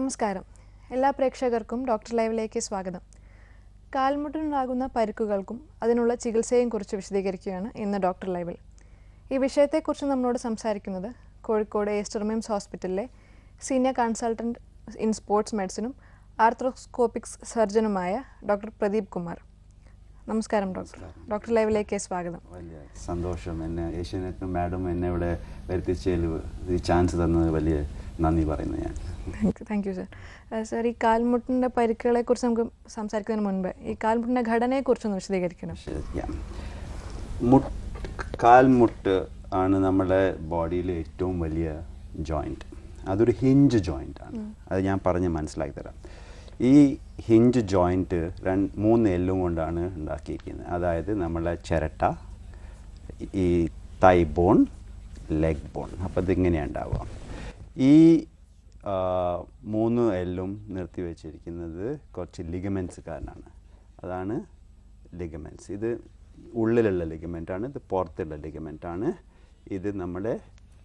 നമസ്കാരം. എല്ലാ പ്രേക്ഷകർക്കും ഡോക്ടർ ലൈവിലേക്ക് സ്വാഗതം. കാൽമുട്ടിനുണ്ടാകുന്ന പരിക്കുകൾക്കും അതിനുള്ള ചികിത്സയെയും കുറിച്ച് വിശദീകരിക്കുകയാണ് ഇന്ന് ഡോക്ടർ ലൈവിൽ. ഈ വിഷയത്തെക്കുറിച്ച് നമ്മളോട് സംസാരിക്കുന്നത് കോഴിക്കോട് ഏസ്റ്റർമിംസ് ഹോസ്പിറ്റലിലെ സീനിയർ കൺസൾട്ടന്റ് ഇൻ സ്പോർട്സ് മെഡിസിനും ആർത്രോസ്കോപ്പിക്സ് സർജനുമായ ഡോക്ടർ പ്രദീപ് കുമാർ. നമസ്കാരം ഡോക്ടർ. ഡോക്ടർ ലൈവിലേക്ക് സ്വാഗതം. വലിയ സന്തോഷം. എന്നെ ഏഷ്യാനെറ്റ് മാഡം എന്നെ ഇവിടെ വരുത്തിച്ചതിൽ ഈ ചാൻസ് തന്നത് വലിയ നന്ദി പറയുന്നു ഞാൻ. താങ്ക് യു സർ സർ ഈ കാൽമുട്ടിന്റെ പരിക്കുകളെ കുറിച്ച് നമുക്ക് സംസാരിക്കുന്നതിന് മുൻപ് ഈ കാൽമുട്ടിന്റെ ഘടനയെക്കുറിച്ചൊന്ന് വിശദീകരിക്കണം. ശരിക്കാം മുട്ട് കാൽമുട്ട് ആണ് നമ്മുടെ ബോഡിയിലെ ഏറ്റവും വലിയ ജോയിന്റ് അതൊരു ഹിഞ്ച് ജോയിന്റ് ആണ്. അത് ഞാൻ പറഞ്ഞ് മനസ്സിലാക്കി തരാം. ഈ ഹിഞ്ച് ജോയിന്റ് രണ്ട് മൂന്ന് എല്ലും കൊണ്ടാണ് ഉണ്ടാക്കിയിരിക്കുന്നത്. അതായത് നമ്മളെ ചിരട്ട ഈ തൈ ബോൺ ലെഗ് ബോൺ അപ്പോൾ ഇതിങ്ങനെയാണ് ഉണ്ടാവുക. ഈ മൂന്ന് എല്ലും നിർത്തി വെച്ചിരിക്കുന്നത് കുറച്ച് ലിഗമെൻസ് കാരനാണ് അതാണ് ലിഗമെൻസ് ഇത് ഉള്ളിലുള്ള ലിഗമെന്റ് ആണ് ഇത് പുറത്തുള്ള ലിഗമെന്റ് ആണ് ഇത് നമ്മുടെ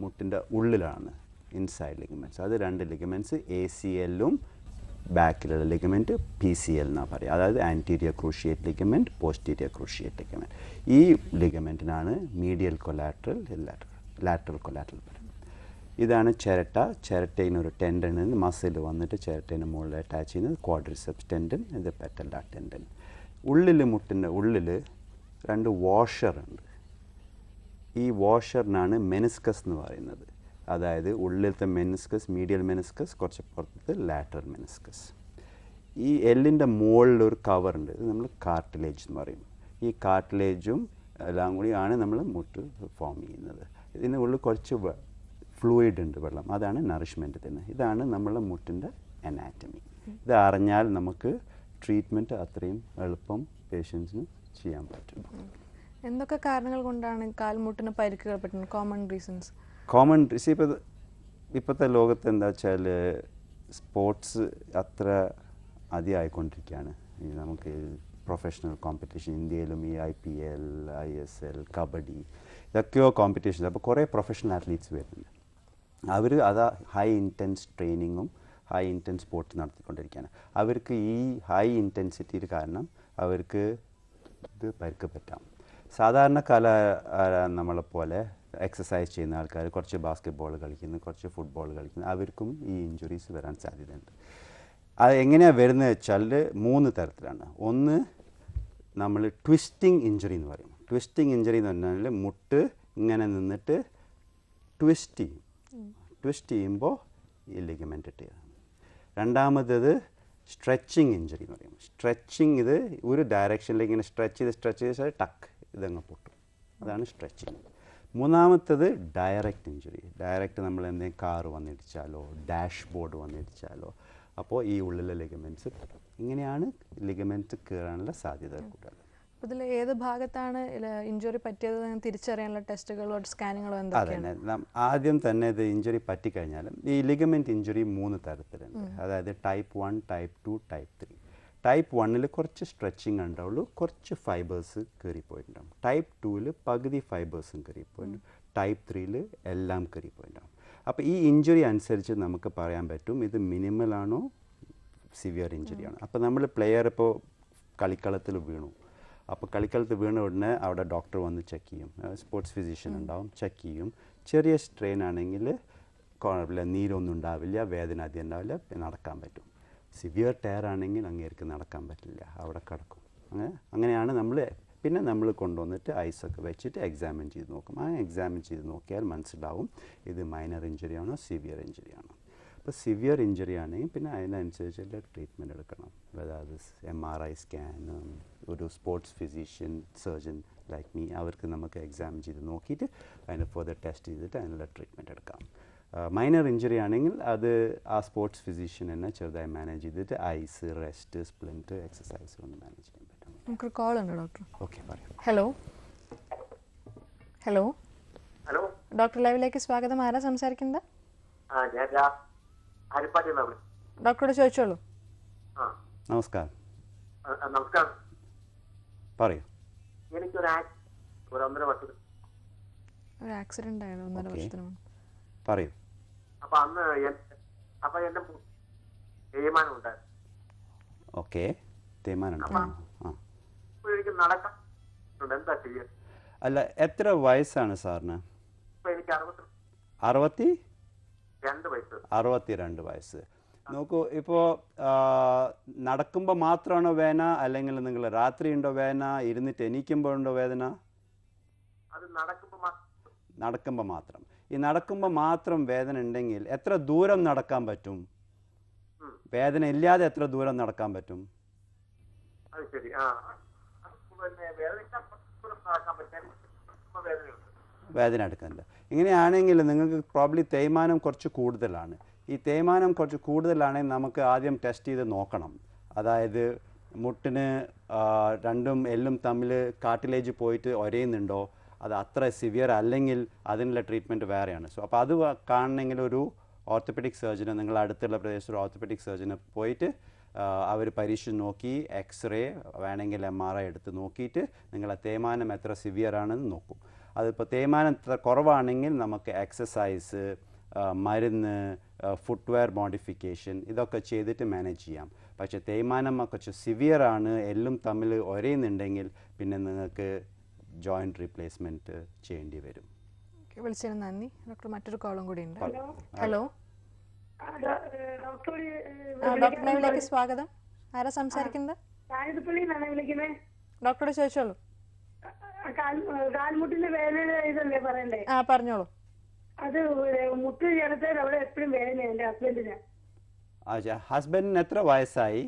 മുട്ടിന്റെ ഉള്ളിലാണ് ഇൻസൈഡ് ലിഗമെന്റ്സ് അത് രണ്ട് ലിഗമെന്റ്സ് എ സി എല്ലും ബാക്കിലുള്ള ലിഗമെന്റ് പി സി എൽ എന്നാണ് പറയുക അതായത് anterior cruciate ligament posterior cruciate ligament ഈ ലിഗമെന്റിനാണ് മീഡിയൽ കൊലാട്രൽ ലാറ്ററൽ കൊലാട്രൽ ഇതാണ് ചിരട്ട. ചിരട്ടയിനൊരു ടെൻഡനിൽ മസിൽ വന്നിട്ട് ചിരട്ടേന്റെ മുകളിൽ അറ്റാച്ച് ചെയ്യുന്നത് ക്വാഡ്രിസെപ്സ് ടെൻഡൻ ഇത് പെറ്റല്ല ടെൻഡൻ ഉള്ളിൽ മുട്ടിന്റെ ഉള്ളിൽ രണ്ട് വാഷർ ഉണ്ട്. ഈ വാഷറിനാണ് മെനിസ്കസ് എന്ന് പറയുന്നത്. അതായത് ഉള്ളിലത്തെ മെനിസ്കസ് മീഡിയൽ മെനിസ്കസ് കുറച്ച് പുറത്ത് ലാറ്ററൽ മെനിസ്കസ് ഈ എല്ലിന്റെ മുകളിൽ ഒരു കവറുണ്ട് ഇത് നമ്മൾ കാർട്ടിലേജ് എന്ന് പറയും. ഈ കാർട്ടിലേജും എല്ലാം കൂടിയാണ് നമ്മൾ മുട്ട് ഫോം ചെയ്യുന്നത്. ഇതിന് ഉള്ളിൽ കുറച്ച് ഫ്ലൂയിഡ് ഉണ്ട് വെള്ളം. അതാണ് നറിഷ്മെന്റ് തന്നെ. ഇതാണ് നമ്മളെ മുട്ടിന്റെ അനാറ്റമി ഇത് അറിഞ്ഞാൽ നമുക്ക് ട്രീറ്റ്മെന്റ് അത്രയും എളുപ്പം പേഷ്യൻസിന് ചെയ്യാൻ പറ്റും. എന്തൊക്കെ കാരണങ്ങൾ കൊണ്ടാണ് കാൽമുട്ടിന് പരിക്കുകൾ പറ്റുന്നത് കോമൺ റീസൺസ് കോമൺ ഇപ്പോൾ ഇപ്പോഴത്തെ ലോകത്ത് എന്താ വെച്ചാൽ സ്പോർട്സ് അത്ര അതിയായിക്കൊണ്ടിരിക്കുകയാണ് നമുക്ക് പ്രൊഫഷണൽ കോമ്പറ്റീഷൻ ഇന്ത്യയിലും ഈ I P L I S L kabaddi ഇതൊക്കെയോ competitions അപ്പോൾ കുറേ പ്രൊഫഷണൽ അത്ലീറ്റ്സ് വരുന്നുണ്ട്. അവർ അതാ ഹൈ ഇന്റൻസ് ട്രെയിനിങ്ങും ഹൈ ഇന്റൻസ് സ്പോർട്സ് നടത്തിക്കൊണ്ടിരിക്കുകയാണ് അവർക്ക് ഈ ഹൈ ഇന്റൻസിറ്റിയിൽ കാരണം അവർക്ക് ഇത് പരിക്ക് പറ്റാം സാധാരണക്കാല നമ്മളെ പോലെ എക്സസൈസ് ചെയ്യുന്ന ആൾക്കാർ കുറച്ച് ബാസ്കറ്റ്ബോൾ കളിക്കുന്നു കുറച്ച് ഫുട്ബോൾ കളിക്കുന്നു അവർക്കും ഈ ഇഞ്ചുറീസ് വരാൻ സാധ്യതയുണ്ട്. അത് എങ്ങനെയാണ് വരുന്നത് വെച്ചാൽ മൂന്ന് തരത്തിലാണ്. ഒന്ന് നമ്മൾ ട്വിസ്റ്റിംഗ് ഇഞ്ചുറി എന്ന് പറയും. ട്വിസ്റ്റിംഗ് ഇഞ്ചുറി എന്ന് പറഞ്ഞാൽ മുട്ട് ഇങ്ങനെ നിന്നിട്ട് ട്വിസ്റ്റ് ചെയ്യും. ട്വിസ്റ്റ് ചെയ്യുമ്പോൾ ഈ ലിഗമെന്റ് ഇട്ട് രണ്ടാമത്തേത് സ്ട്രെച്ചിങ് ഇഞ്ചുറി എന്ന് പറയും. സ്ട്രെച്ചിങ് ഇത് ഒരു ഡയറക്ഷനിലേക്ക് ഇങ്ങനെ സ്ട്രെച്ച് ചെയ്ത് സ്ട്രെച്ച് ചെയ്ത് ടക്ക് ഇതങ്ങ് പൊട്ടും. അതാണ് സ്ട്രെച്ചിങ് മൂന്നാമത്തത് ഡയറക്റ്റ് ഇഞ്ചുറി ഡയറക്റ്റ് നമ്മൾ എന്തെങ്കിലും കാറ് വന്നിടിച്ചാലോ ഡാഷ് ബോർഡ് വന്നിടിച്ചാലോ. അപ്പോൾ ഈ ഉള്ളിലെ ലിഗമെന്റ്സ് ഇങ്ങനെയാണ് ലിഗമെന്റ് കയറാനുള്ള സാധ്യത കൂടുതൽ. ഇതിൽ ഏത് ഭാഗത്താണ് ഇഞ്ചുറി പറ്റിയത് തിരിച്ചറിയാനുള്ള ടെസ്റ്റുകളോ സ്കാനിങ്ങളോ എന്താ എന്തൊക്കെയാണ്? ആദ്യം തന്നെ ഇത് ഇഞ്ചുറി പറ്റിക്കഴിഞ്ഞാലും ഈ ലിഗമെന്റ് ഇഞ്ചുറി മൂന്ന് തരത്തിലുണ്ട്. അതായത് type one type two type three type വണ്ണിൽ കുറച്ച് സ്ട്രെച്ചിങ് ഉണ്ടാവുള്ളൂ. കുറച്ച് ഫൈബേഴ്സ് കയറിപ്പോയിട്ടുണ്ടാവും ടൈപ്പ് ടൂവിൽ പകുതി ഫൈബേഴ്സും കയറിപ്പോയിട്ടുണ്ട് ടൈപ്പ് ത്രീയിൽ എല്ലാം കയറിപ്പോയിട്ടുണ്ടാവും അപ്പോൾ ഈ ഇഞ്ചുറി അനുസരിച്ച് നമുക്ക് പറയാൻ പറ്റും ഇത് മിനിമലാണോ സിവിയർ ഇഞ്ചുറി ആണോ? അപ്പോൾ നമ്മൾ പ്ലെയർ ഇപ്പോൾ കളിക്കളത്തിൽ വീണു. അപ്പോൾ കളിക്കളത്തിൽ വീണ ഉടനെ അവിടെ ഡോക്ടർ വന്ന് ചെക്ക് ചെയ്യും. സ്പോർട്സ് ഫിസിഷ്യൻ ഉണ്ടാവും ചെക്ക് ചെയ്യും. ചെറിയ സ്ട്രെയിൻ ആണെങ്കിൽ കുഴപ്പമില്ല നീരൊന്നും ഉണ്ടാവില്ല വേദന അധികം ഉണ്ടാവില്ല നടക്കാൻ പറ്റും. സിവിയർ ടയർ ആണെങ്കിൽ അങ്ങേർക്ക് നടക്കാൻ പറ്റില്ല. അവിടെ കിടക്കും. അങ്ങനെ അങ്ങനെയാണ് നമ്മൾ പിന്നെ നമ്മൾ കൊണ്ടുവന്നിട്ട് ഐസൊക്കെ വെച്ചിട്ട് എക്സാമിൻ ചെയ്ത് നോക്കും. ആ എക്സാമിൻ ചെയ്ത് നോക്കിയാൽ മനസ്സിലാവും ഇത് മൈനർ ഇഞ്ചുറി ആണോ സിവിയർ ഇഞ്ചുറി ആണോ. അപ്പോൾ സിവിയർ ഇഞ്ചുറി ആണെങ്കിൽ പിന്നെ അതിനനുസരിച്ചുള്ള ട്രീറ്റ്മെന്റ് എടുക്കണം. അതായത് എം ആർ ഐ സ്കാൻ ഒരു sports physician surgeon like me അവർക്ക് നമുക്ക് എക്സാമിൻ ചെയ്ത് നോക്കിയിട്ട് അതിന് ഫർദർ ടെസ്റ്റ് ചെയ്തിട്ട് അതിനുള്ള ട്രീറ്റ്മെന്റ് എടുക്കാം. മൈനർ ഇഞ്ചുറി ആണെങ്കിൽ അത് ആ സ്പോർട്സ് ഫിസിഷ്യൻ തന്നെ ചെറുതായി മാനേജ് ചെയ്തിട്ട് ഐസ് റെസ്റ്റ് സ്പ്ലിന്റ് എക്സസൈസ് കൊണ്ട് മാനേജ് ചെയ്യാൻ പറ്റും. നമുക്കൊരു കോൾ ഉണ്ട് ഡോക്ടർ ഓക്കെ പറയാം. ഹലോ ഹലോ ഹലോ ഡോക്ടർ ലൈവിലേക്ക് സ്വാഗതം. ആരാ സംസാരിക്കുന്നത്? ഡോക്ടറോട് ചോദിച്ചോളൂ. ആ. നമസ്കാരം. നമസ്കാരം. പറയൂ. എനിക്കൊരു ഒരു ആക്സിഡന്റ് ആയിരുന്നു ഒന്നര. വർഷത്തിന് പറയൂ. അപ്പൊ അന്ന് അപ്പൊ എന്റെ തേയ്മാനം ഉണ്ടായിരുന്നു ഓക്കെ. നടക്കാൻ എന്താ ചെയ്യുക അല്ല എത്ര വയസ്സാണ് സാറിന്? അറുപത്തി അറുപത്തിരണ്ട് വയസ്സ്. നോക്കൂ ഇപ്പോൾ നടക്കുമ്പോൾ മാത്രമാണോ വേദന? അല്ലെങ്കിൽ നിങ്ങൾ രാത്രി ഉണ്ടോ വേദന? ഇരുന്നിട്ട് എനിക്കുമ്പോൾ ഉണ്ടോ വേദന? അത് നടക്കുമ്പോ മാത്രം. നടക്കുമ്പോൾ മാത്രം. ഈ നടക്കുമ്പോൾ മാത്രം വേദന ഉണ്ടെങ്കിൽ എത്ര ദൂരം നടക്കാൻ പറ്റും? വേദന ഇല്ലാതെ എത്ര ദൂരം നടക്കാൻ പറ്റും? വേദന എടുക്കുന്നില്ല ഇങ്ങനെയാണെങ്കിൽ നിങ്ങൾക്ക് പ്രോബ്ലി തേയ്മാനം കുറച്ച് കൂടുതലാണ്. ഈ തേയ്മാനം കുറച്ച് കൂടുതലാണെങ്കിൽ നമുക്ക് ആദ്യം ടെസ്റ്റ് ചെയ്ത് നോക്കണം. അതായത് മുട്ടിന് രണ്ടും എല്ലും തമ്മിൽ കാട്ടിലേജ് പോയിട്ട് ഒരയുന്നുണ്ടോ? അത് അത്ര സിവിയർ അല്ലെങ്കിൽ അതിനുള്ള ട്രീറ്റ്മെന്റ് വേറെയാണ്. സോ അപ്പോൾ അത് കാണണമെങ്കിൽ ഒരു ഓർത്തോപെഡിക് സർജന് നിങ്ങൾ അടുത്തുള്ള പ്രദേശത്ത് ഒരു ഓർത്തോപെഡിക് സർജന് പോയിട്ട് അവർ പരീക്ഷ നോക്കി എക്സ്റേ വേണമെങ്കിൽ എം ആർ ഐ എടുത്ത് നോക്കിയിട്ട് നിങ്ങളെ തേയ്മാനം എത്ര സിവിയർ ആണെന്ന് നോക്കും. അതിപ്പോൾ തേയ്മാനം എത്ര കുറവാണെങ്കിൽ നമുക്ക് എക്സസൈസ് മരുന്ന് ഫുട്വെയർ മോഡിഫിക്കേഷൻ ഇതൊക്കെ ചെയ്തിട്ട് മാനേജ് ചെയ്യാം. പക്ഷേ തേയ്മാനം കുറച്ച് സിവിയർ ആണ് എല്ലും തമ്മിൽ ഒരേന്നുണ്ടെങ്കിൽ പിന്നെ നിങ്ങൾക്ക് ജോയിന്റ് റീപ്ലേസ്മെന്റ് ചെയ്യേണ്ടി വരും. വിളിച്ചതിന് നന്ദി. ഡോക്ടർ മറ്റൊരു കോളും കൂടി ഉണ്ട്. ഹലോ. ഡോക്ടർ ലൈവിലേക്ക് സ്വാഗതം. ആരാ സംസാരിക്കുന്നത്? ഡോക്ടറോട് ചോദിച്ചോളൂ. കാൽമുട്ടിന്റെ വേദന ഇതല്ലേ പറയണ്ടേ? ആ പറഞ്ഞോളൂ. അത് മുട്ട് ചേർത്തേൽ അവിടെ എപ്പോഴും വേദന എന്റെ ഹസ്ബൻഡിന്. ഹസ്ബൻഡിന് എത്ര വയസ്സായി?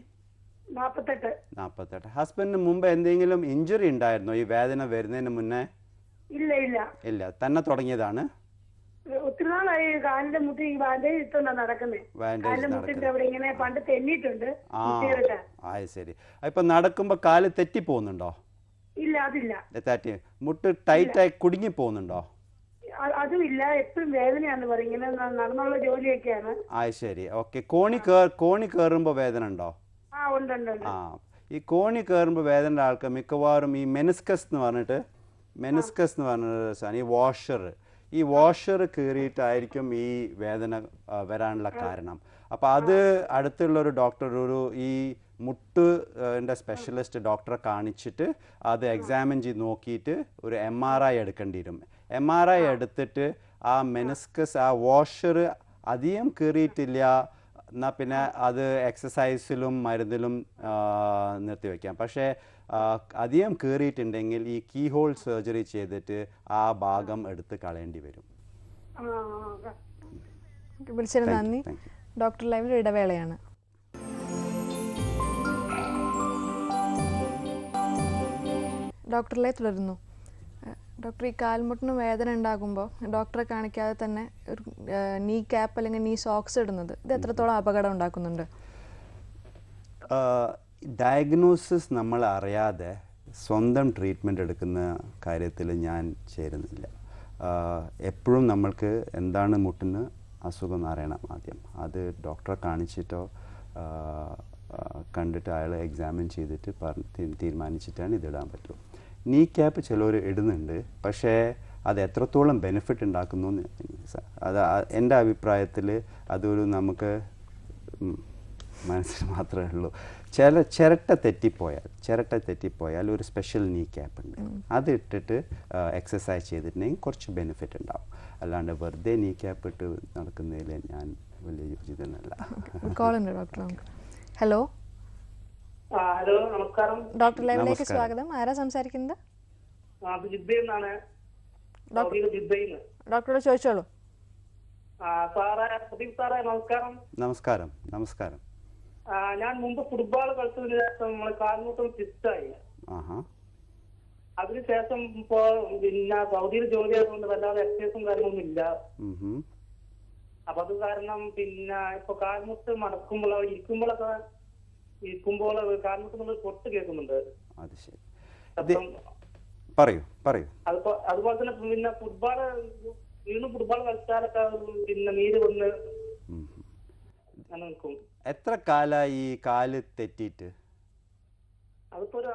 നാപ്പത്തെട്ട്. ഹസ്ബൻഡിന് മുമ്പ് എന്തെങ്കിലും ഇഞ്ചുറി ഉണ്ടായിരുന്നോ? ഈ വേദന വരുന്നതിന് മുന്നേ? ഇല്ല ഇല്ല. ഇല്ല. തന്നെ തുടങ്ങിയതാണ്? ഒത്തിരി നാളായി കാലിന്റെ മുട്ടി ബാൻഡേജ് ഇട്ടുണ്ടാ നടക്കുന്നത് കാലിന്റെ മുട്ടിന്റെ അവിടെ ഇങ്ങനെ പണ്ട് തെന്നിട്ടുണ്ട് ആ ശരി. ഇപ്പൊ നടക്കുമ്പോ കാൽ തെറ്റി പോകുന്നുണ്ടോ? ഇല്ല അതില്ല. തെറ്റി. മുട്ട് ടൈറ്റായി കുടുങ്ങി പോകുന്നുണ്ടോ? അതുമില്ല എപ്പോഴും വേദനയാന്ന് പറയുന്നത്. നടന്നുള്ള ജോലിയൊക്കെയാണ്. ആ ശരി. ഓക്കെ. കോണി കോണി കേറുമ്പോ വേദന ഉണ്ടോ? ആ ഈ കോണി കയറുമ്പോൾ വേദന ആൾക്ക് മിക്കവാറും ഈ മെനസ്കസ് എന്ന് പറഞ്ഞിട്ട് മെനസ്കസ് എന്ന് പറഞ്ഞൊരു സാധനം ഈ വാഷർ. ഈ വാഷർ കയറിയിട്ടായിരിക്കും ഈ വേദന വരാനുള്ള കാരണം. അപ്പോൾ അത് അടുത്തുള്ള ഒരു ഡോക്ടർ ഒരു ഈ മുട്ട് സ്പെഷ്യലിസ്റ്റ് ഡോക്ടറെ കാണിച്ചിട്ട് അത് എക്സാമിൻ ചെയ്ത് നോക്കിയിട്ട് ഒരു എം ആർ ഐ എടുക്കേണ്ടി വരും. എം ആർ ഐ എടുത്തിട്ട് ആ മെനസ്കസ് ആ വാഷർ അധികം കയറിയിട്ടില്ല എന്നാൽ പിന്നെ അത് എക്സസൈസിലും മരുന്നിലും നിർത്തിവെക്കാം പക്ഷേ അധികം കീറിയിട്ടുണ്ടെങ്കിൽ ഈ കീ ഹോൾ സർജറി ചെയ്തിട്ട് ആ ഭാഗം എടുത്ത് കളയേണ്ടി വരും. വിളിച്ചതിന് നന്ദി. ഡോക്ടർ ലൈവിൽ ഇടവേളയാണ്. ഡോക്ടറിലെ തുടരുന്നു. ഏഹ് ഡോക്ടർ ഈ കാൽമുട്ടിന് വേദന ഉണ്ടാകുമ്പോൾ ഡോക്ടറെ കാണിക്കാതെ തന്നെ ഒരു നീ ക്യാപ്പ് അല്ലെങ്കിൽ നീ സോക്സ് ഇടുന്നത് ഇത് എത്രത്തോളം അപകടം ഉണ്ടാക്കുന്നുണ്ട്? ഡയഗ്നോസിസ് നമ്മൾ അറിയാതെ സ്വന്തം ട്രീറ്റ്മെന്റ് എടുക്കുന്ന കാര്യത്തിൽ ഞാൻ ചേരുന്നില്ല. എപ്പോഴും നമ്മൾക്ക് എന്താണ് മുട്ടിന് അസുഖം അറിയണം ആദ്യം അത് ഡോക്ടറെ കാണിച്ചിട്ടോ കണ്ടിട്ട് അയാളെ എക്സാമിൻ ചെയ്തിട്ട് തീരുമാനിച്ചിട്ടാണ് ഇതിടാൻ പറ്റുള്ളൂ. നീ ക്യാപ്പ് ചിലർ ഇടുന്നുണ്ട്. പക്ഷേ അത് എത്രത്തോളം ബെനിഫിറ്റ് ഉണ്ടാക്കുന്നു അത് എന്റെ അഭിപ്രായത്തിൽ അതൊരു നമുക്ക് മനസ്സിൽ മാത്രമേ ഉള്ളൂ. ചില ചിരട്ട തെറ്റിപ്പോയാൽ ചിരട്ട തെറ്റിപ്പോയാൽ ഒരു സ്പെഷ്യൽ നീ ക്യാപ്പ് ഉണ്ട്. അത് ഇട്ടിട്ട് എക്സസൈസ് ചെയ്തിട്ടുണ്ടെങ്കിൽ കുറച്ച് ബെനിഫിറ്റ് ഉണ്ടാവും. അല്ലാണ്ട് വെറുതെ നീ ക്യാപ്പ് ഇട്ട് നടക്കുന്നതിൽ ഞാൻ വലിയ യോജിതനല്ല. ഹലോ ഹലോ നമസ്കാരം. ഡോക്ടർ ലൈവിലേക്ക് സ്വാഗതം. ആരാ സംസാരിക്കുന്നത്? നിന്നാണ് സൗദിയിലെ ഡോക്ടറോട് ചോദിച്ചോളൂ. ആ, സാറേ പ്രദീപ് സാറേ നമസ്കാരം. നമസ്കാരം നമസ്കാരം. ഞാൻ മുമ്പ് ഫുട്ബോൾ കളിച്ചതിന് ശേഷം നമ്മളെ കാൽമുട്ടം ഫിറ്റായി അതിനുശേഷം ഇപ്പോ പിന്നെ സൗദിയിൽ ജോലി ആയതുകൊണ്ട് വല്ലാതെ എക്സസൈസും കാര്യങ്ങളൊന്നും ഇല്ല. അപ്പൊ അത് കാരണം പിന്നെ ഇപ്പൊ കാൽമുട്ട് മടക്കുമ്പോഴോ ഇരിക്കുമ്പോഴൊക്കെ ഇരിക്കുമ്പോൾ കാൽമുട്ട് നമ്മൾ പൊട്ട് കേൾക്കുന്നുണ്ട്. അത് ശരി. പറയൂ പറയൂ. അതിപ്പോ അതുപോലെ തന്നെ പിന്നെ ഫുട്ബോൾ വീണ്ടും ഫുട്ബോൾ കളിച്ചാലൊക്കെ പിന്നെ നീര് വന്ന് എത്ര കാലായി ഈ കാൽ തെറ്റിയിട്ട്? ഒരു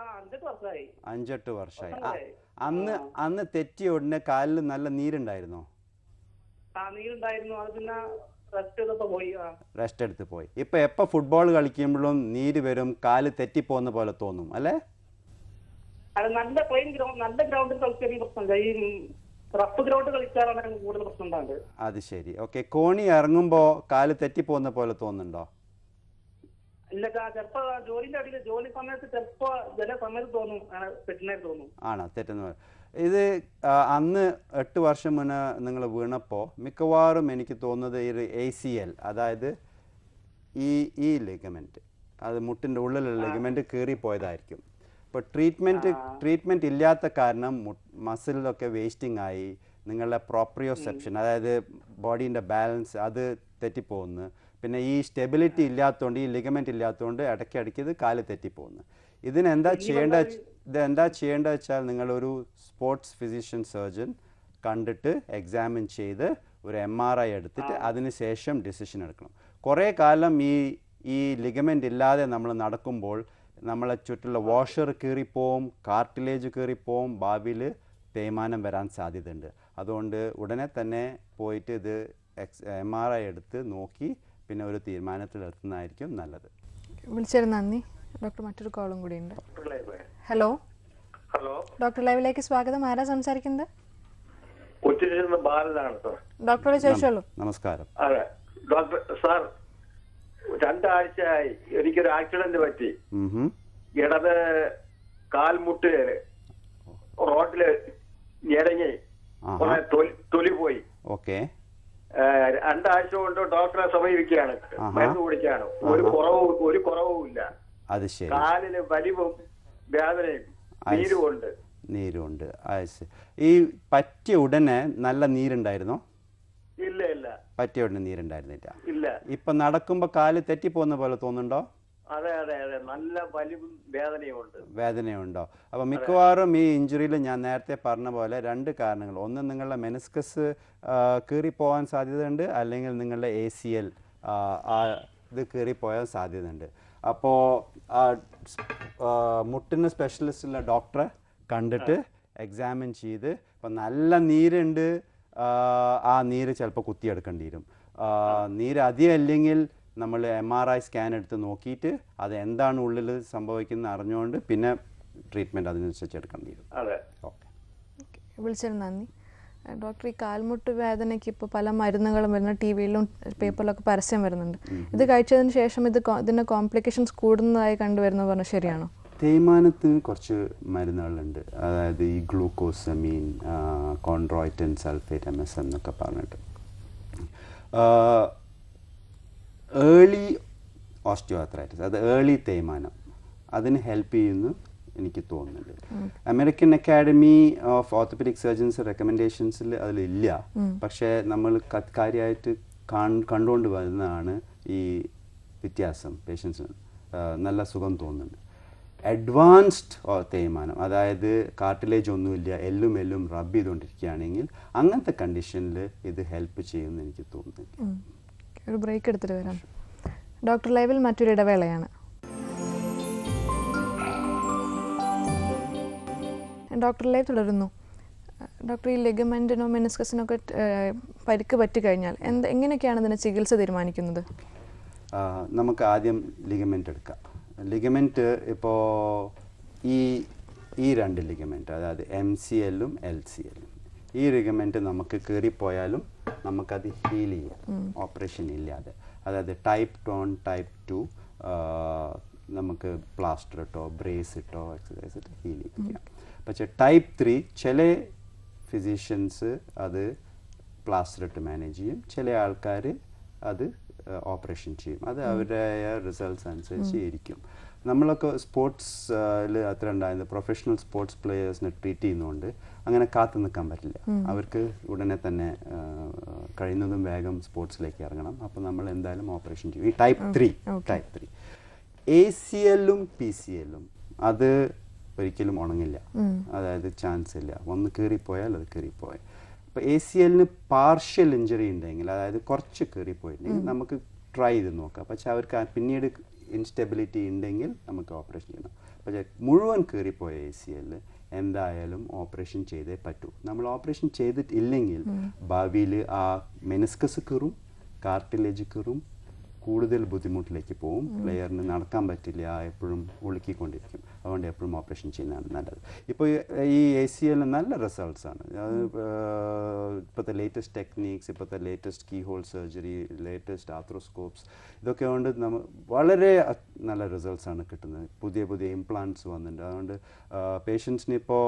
അഞ്ചെട്ട് വർഷമായി അന്ന് അന്ന് തെറ്റിയ ഉടനെ കാലിൽ നല്ല നീരുണ്ടായിരുന്നോ? ആ നീരുണ്ടായിരുന്നു. അത് പിന്നെ റെസ്റ്റ് എടുത്ത് പോയി. ഇപ്പൊ എപ്പോ ഫുട്ബോൾ കളിക്കുമ്പോഴും നീര് വരും കാൽ തെറ്റിപ്പോന്ന പോലെ തോന്നും അല്ലേ? അത് നല്ല പ്ലെയിൻ ഗ്രൗണ്ട് നല്ല ഗ്രൗണ്ടിൽ കളിച്ചാൽ പ്രശ്നമില്ല ഈ റഫ് ഗ്രൗണ്ട് കളിച്ചാലാണ് കൂടുതൽ പ്രശ്നം ഉണ്ടാകുന്നത് അത് ശരി. ഓക്കെ കോണി ഇറങ്ങുമ്പോ കാൽ തെറ്റിപ്പോന്ന പോലെ തോന്നുന്നുണ്ടോ? ഇല്ല ചിലപ്പോ ജോലിന്റെ അടിയിൽ ജോലി സമയത്ത് ചിലപ്പോ ചില സമയത്ത് തോന്നും. പെട്ടിനായിട്ട് തോന്നും. ആണോ? തെറ്റുന്ന ഇത് അന്ന് എട്ട് വർഷം മുന്നേ നിങ്ങൾ വീണപ്പോൾ മിക്കവാറും എനിക്ക് തോന്നുന്നത് ഈ എ സി എൽ അതായത് ഈ ഈ ലിഗമെന്റ് അത് മുട്ടിന്റെ ഉള്ളിലുള്ള ലിഗമെന്റ് കീറിപ്പോയതായിരിക്കും. ഇപ്പോൾ ട്രീറ്റ്മെന്റ് ട്രീറ്റ്മെന്റ് ഇല്ലാത്ത കാരണം മസിലൊക്കെ വേസ്റ്റിംഗ് ആയി നിങ്ങളുടെ പ്രോപ്രിയോസെപ്ഷൻ അതായത് ബോഡീന്റെ ബാലൻസ് അത് തെറ്റിപ്പോകുന്നു. പിന്നെ ഈ സ്റ്റെബിലിറ്റി ഇല്ലാത്തതുകൊണ്ട് ഈ ലിഗമെന്റ് ഇല്ലാത്തതുകൊണ്ട് ഇടയ്ക്കിടയ്ക്ക് ഇത് കാൽ തെറ്റിപ്പോകുന്നു. ഇതിനെന്താ ചെയ്യേണ്ട ഇത് എന്താ ചെയ്യേണ്ടത് വെച്ചാൽ നിങ്ങളൊരു സ്പോർട്സ് ഫിസിഷ്യൻ സർജൻ കണ്ടിട്ട് എക്സാമിൻ ചെയ്ത് ഒരു എം ആർ ഐ എടുത്തിട്ട് അതിന് ശേഷം ഡിസിഷൻ എടുക്കണം. കുറേ കാലം ഈ ഈ ലിഗമെന്റ് ഇല്ലാതെ നമ്മൾ നടക്കുമ്പോൾ നമ്മളെ ചുറ്റുള്ള വാഷർ കീറിപ്പോവും കാർട്ടിലേജ് കീറിപ്പോവും ഭാവിയിൽ തേയ്മാനം വരാൻ സാധ്യതയുണ്ട്. അതുകൊണ്ട് ഉടനെ തന്നെ പോയിട്ട് ഇത് എക്സ് എം ആർ ഐ എടുത്ത് നോക്കി പിന്നെ ഒരു തീരുമാനത്തിൽ എത്തുന്നതായിരിക്കും നല്ലത്. വിളിച്ചതിന് നന്ദി. ഡോക്ടർ മറ്റൊരു കോളും കൂടിയുണ്ട് ഹലോ ഹലോ ഡോക്ടർ ലൈവിലേക്ക് സ്വാഗതം. ആരാ സംസാരിക്കുന്നത്? സാർ. ഡോക്ടറോട് ചോദിച്ചോളൂ. നമസ്കാരം. അതെ. ഡോക്ടർ സാർ രണ്ടാഴ്ചയായി എനിക്കൊരു ആക്സിഡന്റ് പറ്റി. ഇടത് കാൽമുട്ട് റോഡിൽ. കുറെ തൊലി പോയി. ഓക്കെ. രണ്ടാഴ്ച കൊണ്ട് ഡോക്ടറെ സമീപിക്കുകയാണ്. മരുന്ന് കുടിക്കുകയാണ്. ഒരു കുറവും ഒരു കുറവും ഇല്ല അത് ശരി. കാലിന് വലിവും വേദനയും ഉണ്ട് നീരുണ്ട് ശരി. ഈ പറ്റിയ ഉടനെ നല്ല നീരുണ്ടായിരുന്നോ? ഇല്ല ഇല്ല. പറ്റിയ ഉടനെ നീരുണ്ടായിരുന്നില്ല. ഇല്ല. ഇപ്പൊ നടക്കുമ്പോൾ കാൽ തെറ്റിപ്പോകുന്ന പോലെ തോന്നുന്നുണ്ടോ? അതെ അതെ അതെ. നല്ല വലിവും വേദനയും ഉണ്ട് വേദനയുണ്ടോ അപ്പോൾ മിക്കവാറും ഈ ഇഞ്ചുറിയിൽ ഞാൻ നേരത്തെ പറഞ്ഞ പോലെ രണ്ട് കാരണങ്ങൾ. ഒന്ന് നിങ്ങളുടെ മെനിസ്കസ് കീറിപ്പോകാൻ സാധ്യതയുണ്ട്. അല്ലെങ്കിൽ നിങ്ങളുടെ എ സി എൽ ഇത് കീറിപ്പോയാൻ സാധ്യതയുണ്ട്. അപ്പോൾ ആ മുട്ടിന് സ്പെഷ്യലിസ്റ്റുള്ള ഡോക്ടറെ കണ്ടിട്ട് എക്സാമിൻ ചെയ്ത് ഇപ്പം നല്ല നീരുണ്ട് ആ, നീര് ചിലപ്പോൾ കുത്തിയെടുക്കേണ്ടി വരും. നീര് അധികം അല്ലെങ്കിൽ നമ്മൾ എം ആർ ഐ സ്കാൻ എടുത്ത് നോക്കിയിട്ട് അത് എന്താണ് ഉള്ളിൽ സംഭവിക്കുന്നത് അറിഞ്ഞുകൊണ്ട് പിന്നെ ട്രീറ്റ്മെന്റ് അതിനനുസരിച്ച് എടുക്കേണ്ടി വരും. അതെ. ഓക്കെ. വിളിച്ചതിന് നന്ദി. ഡോക്ടർ ഈ കാൽമുട്ട് വേദനയ്ക്ക് ഇപ്പോൾ പല മരുന്നുകളും വരുന്ന ടി വിയിലും പേപ്പറിലൊക്കെ പരസ്യം വരുന്നുണ്ട്. ഇത് കഴിച്ചതിന് ശേഷം ഇത് ഇതിന്റെ കോംപ്ലിക്കേഷൻസ് കൂടുന്നതായി കണ്ടുവരുന്നു പറഞ്ഞാൽ ശരിയാണോ? തേയ്മാനത്തിന് കുറച്ച് മരുന്നുകളുണ്ട്. അതായത് ഈ glucosamine chondroitin sulphate M S എന്നൊക്കെ പറഞ്ഞിട്ട്. ഏർലി ഓസ്റ്റിയോത്രൈറ്റിസ് അത് ഏർലി തേയ്മാനം. അതിന് ഹെൽപ്പ് ചെയ്യുന്നു എനിക്ക് തോന്നുന്നുണ്ട് American academy of orthopaedic surgeons റെക്കമെൻഡേഷൻസിൽ അതിലില്ല. പക്ഷേ നമ്മൾ കാര്യമായിട്ട് കണ്ടുകൊണ്ട് വരുന്നതാണ് ഈ വ്യത്യാസം പേഷ്യൻസിന് നല്ല സുഖം തോന്നുന്നുണ്ട്. അഡ്വാൻസ്ഡ് തേയ്മാനം. അതായത് കാർട്ടിലേജ് ഒന്നുമില്ല. എല്ലും എല്ലും റബ്ബ് ചെയ്തുകൊണ്ടിരിക്കുകയാണെങ്കിൽ അങ്ങനത്തെ കണ്ടീഷനിൽ ഇത് ഹെൽപ്പ് ചെയ്യുമെന്ന് എനിക്ക് തോന്നുന്നു ഒരു ബ്രേക്ക് എടുത്തിട്ട് വരാം. ഡോക്ടർ ലൈവിൽ മറ്റൊരു ഇടവേളയാണ്. ഡോക്ടർ തുടരുന്നു. ഡോക്ടർ ഈ ലെഗമെന്റിനോ മെനിസ്കസിനോ ഒക്കെ ഏഹ്, പരിക്ക് പറ്റിക്കഴിഞ്ഞാൽ എന്ത് എങ്ങനെയൊക്കെയാണ് ഇതിന് ചികിത്സ തീരുമാനിക്കുന്നത്? നമുക്ക് ആദ്യം ലിഗമെന്റ് എടുക്കാം. ലിഗമെന്റ് ഇപ്പോൾ ഈ ഈ രണ്ട് ലിഗമെന്റ് അതായത് എം സി എല്ലും എൽ സി എല്ലും ഈ ലിഗമെന്റ് നമുക്ക് കീറിപ്പോയാലും നമുക്കത് ഹീൽ ചെയ്യാം. ഓപ്പറേഷൻ ഇല്ലാതെ. അതായത് ടൈപ്പ് ടോൺ ടൈപ്പ് ടു നമുക്ക് പ്ലാസ്റ്റർ ഇട്ടോ ബ്രേസ് ഇട്ടോ എക്സസൈസ് ഇട്ട് ഹീൽ ചെയ്യിപ്പിക്കാം പക്ഷേ ടൈപ്പ് ത്രീ ചില ഫിസിഷ്യൻസ് അത് പ്ലാസ്റ്റർ ഇട്ട് മാനേജ് ചെയ്യും. ചില ആൾക്കാർ അത് ഓപ്പറേഷൻ ചെയ്യും. അത് അവരുടെ റിസൾട്ട്സ് അനുസരിച്ച് ഇരിക്കും. നമ്മളൊക്കെ സ്പോർട്സിൽ അത്ര ഉണ്ടായിരുന്നു പ്രൊഫഷണൽ സ്പോർട്സ് പ്ലേയേഴ്സിനെ ട്രീറ്റ് ചെയ്യുന്നതുകൊണ്ട് അങ്ങനെ കാത്തു നിൽക്കാൻ പറ്റില്ല. അവർക്ക് ഉടനെ തന്നെ കഴിയുന്നതും വേഗം സ്പോർട്സിലേക്ക് ഇറങ്ങണം. അപ്പോൾ നമ്മൾ എന്തായാലും ഓപ്പറേഷൻ ചെയ്യും. ഈ type three type three A C എല്ലും പി സി എല്ലും അത് ഒരിക്കലും ഉണങ്ങില്ല. അതായത് ചാൻസ് ഇല്ല. ഒന്ന് കീറിപ്പോയാൽ അത് കീറിപ്പോയി. അപ്പോൾ എ സി എല്ലിന് പാർഷ്യൽ ഇഞ്ചറി ഉണ്ടെങ്കിൽ അതായത് കുറച്ച് കീറിപ്പോയിട്ടുണ്ടെങ്കിൽ നമുക്ക് ട്രൈ ചെയ്ത് നോക്കാം. പക്ഷെ അവർക്ക് പിന്നീട് ഇൻസ്റ്റെബിലിറ്റി ഉണ്ടെങ്കിൽ നമുക്ക് ഓപ്പറേഷൻ ചെയ്യണം. പക്ഷേ മുഴുവൻ കീറിപ്പോയ എ സി എല്ലിൽ എന്തായാലും ഓപ്പറേഷൻ ചെയ്തേ പറ്റൂ. നമ്മൾ ഓപ്പറേഷൻ ചെയ്തിട്ടില്ലെങ്കിൽ ഭാവിയിൽ ആ മെനസ്കസ് കീറും കാർട്ടിലേജ് കീറും കൂടുതൽ ബുദ്ധിമുട്ടിലേക്ക് പോവും. പ്ലെയറിന് നടക്കാൻ പറ്റില്ല എപ്പോഴും ഒളുക്കിക്കൊണ്ടിരിക്കും. അതുകൊണ്ട് എപ്പോഴും ഓപ്പറേഷൻ ചെയ്യുന്നതാണ് നല്ലത്. ഇപ്പോൾ ഈ എ സി എല്ലിന് നല്ല റിസൾട്ട്സ് ആണ്. ഇപ്പോഴത്തെ ലേറ്റസ്റ്റ് ടെക്നീക്സ് ഇപ്പോഴത്തെ latest keyhole surgery latest arthroscopes ഇതൊക്കെ കൊണ്ട് നമ്മൾ വളരെ നല്ല റിസൾട്ട്സ് ആണ് കിട്ടുന്നത്. പുതിയ പുതിയ ഇംപ്ലാന്റ്സ് വന്നിട്ടുണ്ട്. അതുകൊണ്ട് പേഷ്യൻസിന് ഇപ്പോൾ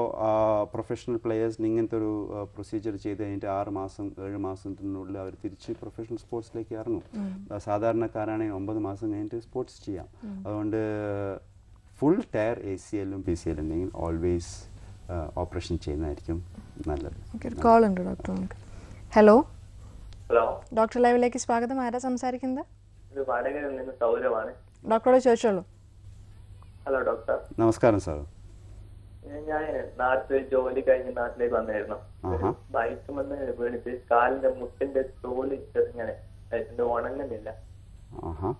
പ്രൊഫഷണൽ പ്ലെയേഴ്സിന് ഇങ്ങനത്തെ ഒരു പ്രൊസീജിയർ ചെയ്ത് കഴിഞ്ഞിട്ട് ആറ് മാസം ഏഴ് മാസത്തിനുള്ളിൽ അവർ തിരിച്ച് പ്രൊഫഷണൽ സ്പോർട്സിലേക്ക് ഇറങ്ങും. ആ, സാധാരണക്കാരാണെങ്കിൽ ഒമ്പത് മാസം കഴിഞ്ഞിട്ട് സ്പോർട്സ് ചെയ്യാം. അതുകൊണ്ട് ഫുൾ ടയർ എ സി എല്ലും പി സി എല്ലും ഉണ്ടെങ്കിൽ ഓൾവേസ് ഓപ്പറേഷൻ ചെയ്യുന്നതായിരിക്കും നല്ലത്. കോൾ ഉണ്ട് ഡോക്ടർ ഹലോ ഹലോ ഡോക്ടർ ലൈവിലേക്ക് സ്വാഗതം. ആരാ സംസാരിക്കുന്നത്? ഡോക്ടറോട് ചോദിച്ചോളൂ. ഹലോ ഡോക്ടർ നമസ്കാരം സാർ ഞാൻ നാട്ടിൽ ജോലി കഴിഞ്ഞ് നാട്ടിലേക്ക് വന്നായിരുന്നു. ബൈക്ക് വന്ന് വീണിട്ട് കാലിന്റെ മുട്ടിന്റെ തോൽ ചെറുങ്ങനെ അതിന്റെ ഉണങ്ങുന്നില്ല. ആഹാ.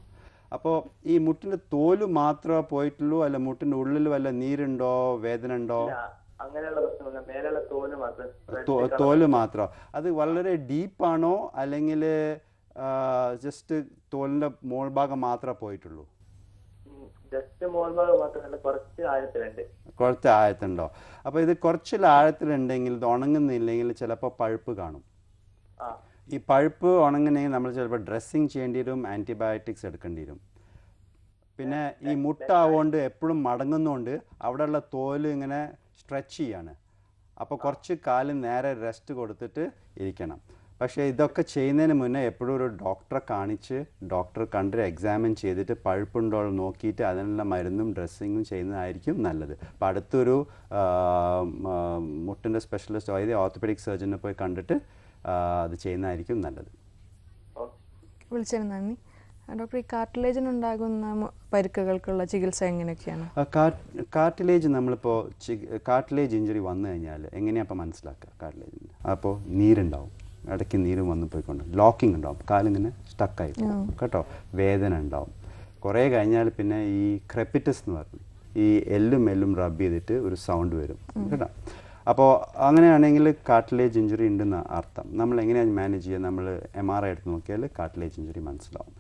അപ്പോൾ ഈ മുട്ടിന്റെ തോൽ മാത്രമേ പോയിട്ടുള്ളൂ? അല്ല മുട്ടിന്റെ ഉള്ളിൽ വല്ല നീരുണ്ടോ? വേദന ഉണ്ടോ തോൽ മാത്രം. അത് വളരെ ഡീപ്പാണോ? അല്ലെങ്കിൽ ജസ്റ്റ് തോലിന്റെ മോൾ ഭാഗം മാത്രമേ പോയിട്ടുള്ളൂ? കുറച്ച് ആഴത്തിലുണ്ട്. ആഴത്തുണ്ടോ? അപ്പോൾ ഇത് കുറച്ചിൽ ആഴത്തിലുണ്ടെങ്കിൽ ഇത് ഉണങ്ങുന്നില്ലെങ്കിൽ ചിലപ്പോൾ പഴുപ്പ് കാണും. ഈ പഴുപ്പ് ഉണങ്ങണമെങ്കിൽ നമ്മൾ ചിലപ്പോൾ ഡ്രസ്സിങ് ചെയ്യേണ്ടി വരും ആന്റിബയോട്ടിക്സ് എടുക്കേണ്ടി വരും പിന്നെ ഈ മുട്ട ആവുകൊണ്ട് എപ്പോഴും മടങ്ങുന്നതുകൊണ്ട് അവിടെയുള്ള തോൽ ഇങ്ങനെ സ്ട്രെച്ച് ചെയ്യാണ്. അപ്പോൾ കുറച്ച് കാലം നേരെ റെസ്റ്റ് കൊടുത്തിട്ട് ഇരിക്കണം. പക്ഷേ ഇതൊക്കെ ചെയ്യുന്നതിന് മുന്നേ എപ്പോഴും ഒരു ഡോക്ടറെ കാണിച്ച് ഡോക്ടർ കണ്ട് എക്സാമിൻ ചെയ്തിട്ട് പഴുപ്പുണ്ടോ നോക്കിയിട്ട് അതിനുള്ള മരുന്നും ഡ്രസ്സിങ്ങും ചെയ്യുന്നതായിരിക്കും നല്ലത്. അപ്പോൾ അടുത്തൊരു മുട്ടിന്റെ സ്പെഷ്യലിസ്റ്റ് അതായത് ഓർത്തോപെഡിക് സർജനെ പോയി കണ്ടിട്ട് അത് ചെയ്യുന്നതായിരിക്കും നല്ലത്. വിളിച്ചതിന് നന്ദി. ഡോക്ടർ ഈ കാർട്ടിലേജിനുണ്ടാകുന്ന പരിക്കുകൾക്കുള്ള ചികിത്സ എങ്ങനെയൊക്കെയാണ്? കാർട്ടിലേജ് നമ്മളിപ്പോൾ കാർട്ടിലേജ് ഇഞ്ചുറി വന്നു കഴിഞ്ഞാൽ എങ്ങനെയാണ് അപ്പോൾ മനസ്സിലാക്കുക കാർട്ടിലേജിന്? അപ്പോൾ നീരുണ്ടാവും. ഇടയ്ക്ക് നീര് വന്നു പോയിക്കൊണ്ട്. ലോക്കിംഗ് ഉണ്ടാവും. കാലിങ്ങനെ സ്റ്റക്കായി പോകും. കേട്ടോ? വേദന ഉണ്ടാവും. കുറേ കഴിഞ്ഞാൽ പിന്നെ ഈ ക്രെപ്പിറ്റസ് എന്ന് പറഞ്ഞു. ഈ എല്ലും എല്ലും റബ്ബ് ചെയ്തിട്ട് ഒരു സൗണ്ട് വരും. കേട്ടോ? അപ്പോൾ അങ്ങനെയാണെങ്കിൽ കാട്ടിലേജ് ഇഞ്ചുറി ഉണ്ടെന്ന അർത്ഥം. നമ്മൾ എങ്ങനെയാണ് മാനേജ് ചെയ്യുക? നമ്മൾ എം ആർ ഐ എടുത്ത് നോക്കിയാൽ കാട്ടിലേജ് ഇഞ്ചുറി മനസ്സിലാവും.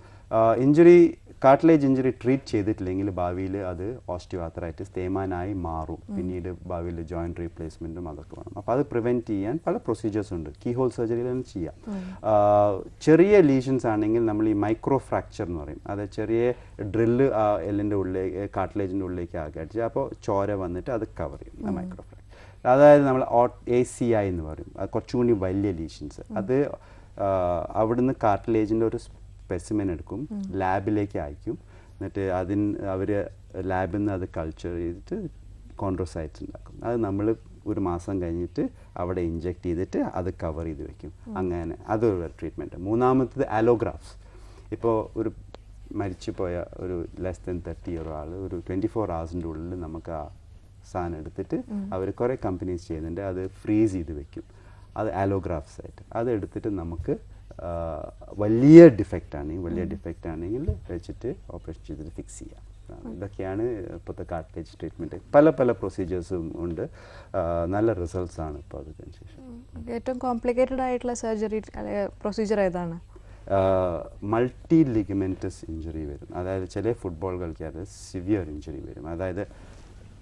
ഇഞ്ചുറി കാട്ടിലേജ് ഇഞ്ചുറി ട്രീറ്റ് ചെയ്തിട്ടില്ലെങ്കിൽ ഭാവിയിൽ അത് ഓസ്റ്റിയോആത്രൈറ്റിസ് തേമാനായി മാറും. പിന്നീട് ഭാവിയിൽ ജോയിന്റ് റീപ്ലേസ്മെന്റും അതൊക്കെ വേണം. അപ്പോൾ അത് പ്രിവെന്റ് ചെയ്യാൻ പല പ്രൊസീജിയേഴ്സ് ഉണ്ട്. കീ ഹോൾ സർജറിയിൽ തന്നെ ചെയ്യാം. ചെറിയ ലീഷൻസ് ആണെങ്കിൽ നമ്മൾ ഈ മൈക്രോ ഫ്രാക്ചർ എന്ന് പറയും. അത് ചെറിയ ഡ്രില്ല് ആ എല്ലിന്റെ ഉള്ളിലേക്ക് കാട്ടിലേജിന്റെ ഉള്ളിലേക്ക് ആകെ അടിച്ച് അപ്പോൾ ചോര വന്നിട്ട് അത് കവർ ചെയ്യും. മൈക്രോ ഫ്രാക്ചർ അതായത് നമ്മൾ എ സി ഐ എന്ന് പറയും. അത് കുറച്ചും കൂടി വലിയ ലീഷൻസ് അത് അവിടുന്ന് കാർട്ടിലേജിന്റെ ഒരു സ്പെസിമെൻ എടുക്കും. ലാബിലേക്ക് അയക്കും. എന്നിട്ട് അതിന് അവർ ലാബിൽ നിന്ന് അത് കൾച്ചർ ചെയ്തിട്ട് കോൺട്രോസൈറ്റ്സ് ഉണ്ടാക്കും. അത് നമ്മൾ ഒരു മാസം കഴിഞ്ഞിട്ട് അവിടെ ഇഞ്ചെക്ട് ചെയ്തിട്ട് അത് കവർ ചെയ്ത് വെക്കും. അങ്ങനെ. അതൊരു ട്രീറ്റ്മെന്റ് മൂന്നാമത്തത് അലോഗ്രാഫ്സ് ഇപ്പോൾ ഒരു മരിച്ചു പോയ ഒരു ലെസ് ദൻ തേർട്ടി ആൾ ഒരു ട്വന്റി ഫോർ ഹവേഴ്സിന്റെ ഉള്ളിൽ നമുക്ക് ആ സാധനം എടുത്തിട്ട് അവർ കുറേ കമ്പനീസ് ചെയ്യുന്നുണ്ട്. അത് ഫ്രീസ് ചെയ്ത് വെക്കും. അത് അലോഗ്രാഫ്സ് ആയിട്ട്. അത് എടുത്തിട്ട് നമുക്ക് വലിയ ഡിഫക്റ്റ് ആണെങ്കിൽ വലിയ ഡിഫക്റ്റ് ആണെങ്കിൽ വെച്ചിട്ട് ഓപ്പറേഷൻ ചെയ്തിട്ട് ഫിക്സ് ചെയ്യാം. ഇതൊക്കെയാണ് ഇപ്പോഴത്തെ കാർട്ടേജ് ട്രീറ്റ്മെന്റ് പല പല പ്രൊസീജിയേഴ്സും ഉണ്ട്. നല്ല റിസൾട്ട്സ് ആണ് ഇപ്പോൾ അതിന് ശേഷം. ഏറ്റവും കോംപ്ലിക്കേറ്റഡ് ആയിട്ടുള്ള സർജറി പ്രൊസീജിയർ ഏതാണ്? മൾട്ടി ലിഗമെന്റസ് ഇഞ്ചുറി വരും. അതായത് ചില ഫുട്ബോൾ കളിക്കാതെ സിവിയർ ഇഞ്ചുറി വരും. അതായത്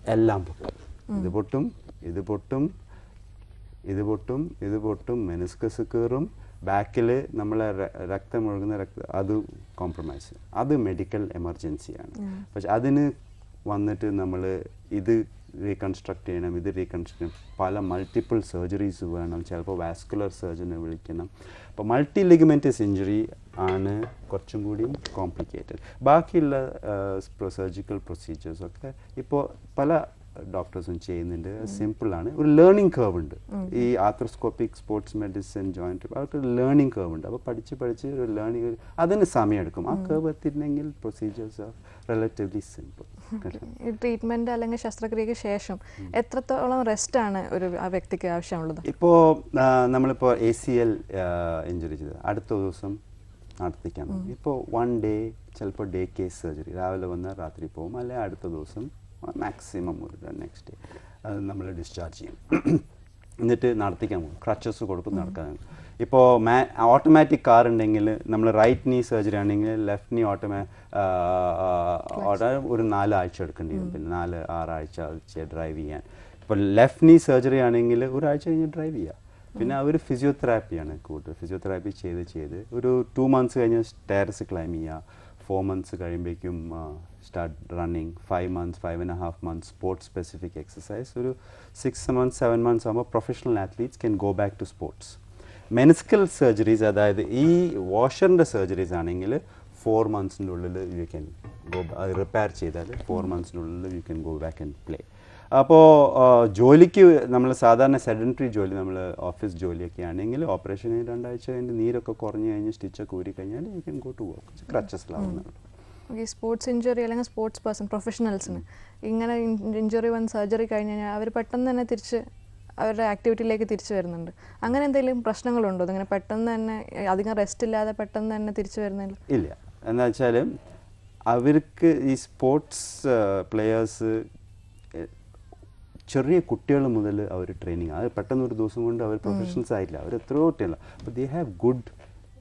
എല്ലാം പൊട്ടും. ഇത് പൊട്ടും ഇത് പൊട്ടും ഇത് പൊട്ടും ഇത് പൊട്ടും മെനിസ്കസ് കീറും ബാക്കിൽ നമ്മളെ രക്തം ഒഴുകുന്ന രക്ത അത് കോംപ്രമൈസ് അത് മെഡിക്കൽ എമർജൻസിയാണ് പക്ഷെ അതിന് വന്നിട്ട് നമ്മൾ ഇത് റീകൺസ്ട്രക്ട് ചെയ്യണം ഇത് റീകൺസ്ട്രക്ട് ചെയ്യണം. പല മൾട്ടിപ്പിൾ സർജറീസ് വേണം ചിലപ്പോൾ വാസ്കുലർ സർജനെ വിളിക്കണം. അപ്പോൾ മൾട്ടി ലിഗമെന്റസ് ഇഞ്ചുറി ആണ് കുറച്ചും കൂടി കോംപ്ലിക്കേറ്റഡ് ബാക്കിയുള്ള സർജിക്കൽ പ്രൊസീജിയേഴ്സൊക്കെ ഇപ്പോൾ പല ഡോക്ടേഴ്സും ചെയ്യുന്നുണ്ട്. സിമ്പിളാണ് ഒരു ലേണിംഗ് കർവ് ഉണ്ട്. ഈ ആർത്രോസ്കോപ്പിക് സ്പോർട്സ് മെഡിസിൻ ജോയിന്റ് അവർക്ക് ലേണിംഗ് കർവ് ഉണ്ട്. അപ്പോൾ പഠിച്ച് പഠിച്ച് ഒരു ലേണിംഗ് അതിന് സമയമെടുക്കും. ആ കർവ് എത്തിയിട്ടുണ്ടെങ്കിൽ പ്രൊസീജിയേഴ്സ് ആർ റിലേറ്റീവ്ലി സിമ്പിൾ ഈ ട്രീറ്റ്മെന്റ് അല്ലെങ്കിൽ ശസ്ത്രക്രിയക്ക് ശേഷം എത്രത്തോളം റെസ്റ്റ് ആണ് ഒരു ആ വ്യക്തിക്ക് ആവശ്യമുള്ളത്? ഇപ്പോൾ നമ്മളിപ്പോൾ എ സി എൽ ഇഞ്ചുറി ചെയ്ത് അടുത്ത ദിവസം നടത്തിക്കാൻ ഇപ്പോൾ വൺ ഡേ ചിലപ്പോൾ ഡേ കേസ് സർജറി രാവിലെ വന്നാൽ രാത്രി പോകും അല്ലെങ്കിൽ അടുത്ത ദിവസം മാക്സിമം ഒരു നെക്സ്റ്റ് ഡേ അത് നമ്മൾ ഡിസ്ചാർജ് ചെയ്യും. എന്നിട്ട് നടത്തിക്കാൻ പോകും. ക്രച്ചസ് കൊടുക്കും നടക്കാൻ. ഇപ്പോൾ മാ ഓട്ടോമാറ്റിക് കാർ ഉണ്ടെങ്കിൽ നമ്മൾ റൈറ്റ് നീ സർജറി ആണെങ്കിൽ ലെഫ്റ്റ് നീ ഓട്ടോമാ ഒരു നാലാഴ്ച എടുക്കേണ്ടി വരും. പിന്നെ നാല് ആറാഴ്ച ഡ്രൈവ് ചെയ്യാൻ. ഇപ്പോൾ ലെഫ്റ്റ് നീ സർജറി ആണെങ്കിൽ ഒരാഴ്ച കഴിഞ്ഞ് ഡ്രൈവ് ചെയ്യുക പിന്നെ അവർ ഫിസിയോതെറാപ്പിയാണ് കൂടുതൽ ഫിസിയോതെറാപ്പി ചെയ്ത് ചെയ്ത് ഒരു ടു മന്ത്സ് കഴിഞ്ഞ് സ്റ്റെയർസ് ക്ലൈം ചെയ്യുക ഫോർ മന്ത്സ് കഴിയുമ്പോഴേക്കും start running five months five and half months sports specific exercise ഒരു സിക്സ് മന്ത്സ് സെവൻ മന്ത്സ് ആകുമ്പോൾ professional athletes can go back to sports meniscal surgeries അതായത് ഈ വാഷറിന്റെ സർജറീസ് ആണെങ്കിൽ four മന്ത്സിന്റെ ഉള്ളിൽ യു ക്യാൻ ഗോ റിപ്പയർ ചെയ്താൽ ഫോർ മന്ത്സിന്റെ ഉള്ളിൽ you can go back and play അപ്പോൾ ജോലിക്ക് നമ്മൾ സാധാരണ സെഡന്ററി ജോലി നമ്മൾ ഓഫീസ് ജോലിയൊക്കെ ആണെങ്കിൽ ഓപ്പറേഷൻ രണ്ടാഴ്ച കഴിഞ്ഞ് നീരൊക്കെ കുറഞ്ഞു കഴിഞ്ഞ് സ്റ്റിച്ചൊക്കെ ഊരി കഴിഞ്ഞാൽ you can go to work ക്രച്ചസിലാവുന്നുള്ളൂ ഈ സ്പോർട്സ് ഇഞ്ചുറി അല്ലെങ്കിൽ സ്പോർട്സ് പേഴ്സൺ പ്രൊഫഷണൽസിന് ഇങ്ങനെ ഇഞ്ചുറി വന്ന് സർജറി കഴിഞ്ഞ് കഴിഞ്ഞാൽ അവർ പെട്ടെന്ന് തന്നെ തിരിച്ച് അവരുടെ ആക്ടിവിറ്റിയിലേക്ക് തിരിച്ചു വരുന്നുണ്ട്. അങ്ങനെ എന്തെങ്കിലും പ്രശ്നങ്ങളുണ്ടോ? അതിങ്ങനെ പെട്ടെന്ന് തന്നെ അധികം റെസ്റ്റ് ഇല്ലാതെ പെട്ടെന്ന് തന്നെ തിരിച്ചു വരുന്നില്ല ഇല്ല. എന്താ വെച്ചാൽ അവർക്ക് ഈ സ്പോർട്സ് പ്ലെയേഴ്സ് ചെറിയ കുട്ടികൾ മുതൽ അവർ ട്രെയിനിങ് അത് പെട്ടെന്ന് ഒരു ദിവസം കൊണ്ട് അവർ പ്രൊഫഷണൽസ് ആയില്ല. അവർ എത്രയോ കുട്ടിയല്ല അപ്പോൾ they have good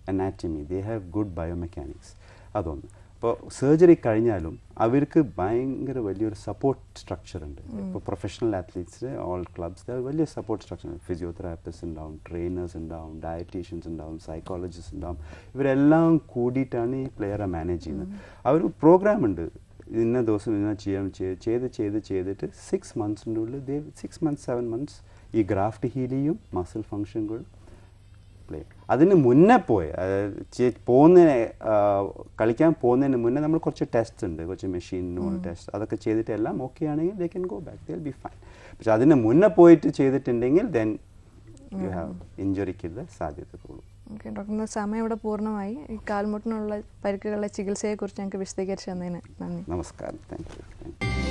anatomy they have good biomechanics അതൊന്ന്. ഇപ്പോൾ സർജറി കഴിഞ്ഞാലും അവർക്ക് ഭയങ്കര വലിയൊരു സപ്പോർട്ട് സ്ട്രക്ചർ ഉണ്ട്. ഇപ്പോൾ പ്രൊഫഷണൽ അത്ലീറ്റ്സിന് ഓൾ ക്ലബ്സ് വലിയ സപ്പോർട്ട് സ്ട്രക്ചർ ഉണ്ട്. ഫിസിയോതെറാപ്പിസ്റ്റ് ഉണ്ടാവും ട്രെയിനേഴ്സ് ഉണ്ടാവും ഡയറ്റീഷ്യൻസ് ഉണ്ടാവും സൈക്കോളജിസ്റ്റ് ഉണ്ടാവും. ഇവരെല്ലാം കൂടിയിട്ടാണ് ഈ പ്ലെയറെ മാനേജ് ചെയ്യുന്നത്. അവർ പ്രോഗ്രാം ഉണ്ട്. ഇന്ന ദിവസം ഇന്ന ചെയ്യാൻ ചെയ്ത് ചെയ്ത് ചെയ്ത് ചെയ്തിട്ട് സിക്സ് മന്ത്സിന്റെ ഉള്ളിൽ they six months seven months ഈ ഗ്രാഫ്റ്റ് ഹീൽ ചെയ്യും മസിൽ ഫങ്ഷനുകൾ പ്ലേ അതിന് മുന്നേ പോയി പോകുന്നതിന് കളിക്കാൻ പോകുന്നതിന് മുന്നേ നമ്മൾ കുറച്ച് ടെസ്റ്റ് ഉണ്ട് കുറച്ച് മെഷീൻ ടെസ്റ്റ് അതൊക്കെ ചെയ്തിട്ട് എല്ലാം ഓക്കെ ആണെങ്കിൽ they can go back they be fine പക്ഷെ അതിന് മുന്നേ പോയിട്ട് ചെയ്തിട്ടുണ്ടെങ്കിൽ ദെൻ യു ഹാവ് ഇഞ്ചുറിക്കുള്ള സാധ്യത കൂടും. ഓക്കെ ഡോക്ടർ സമയം ഇവിടെ പൂർണമായി. ഈ കാൽമുട്ടിനുള്ള പരിക്കുകളുടെ ചികിത്സയെക്കുറിച്ച് ഞങ്ങൾക്ക് വിശദീകരിച്ചു തന്നതിന് നന്ദി. നമസ്കാരം. Thank you.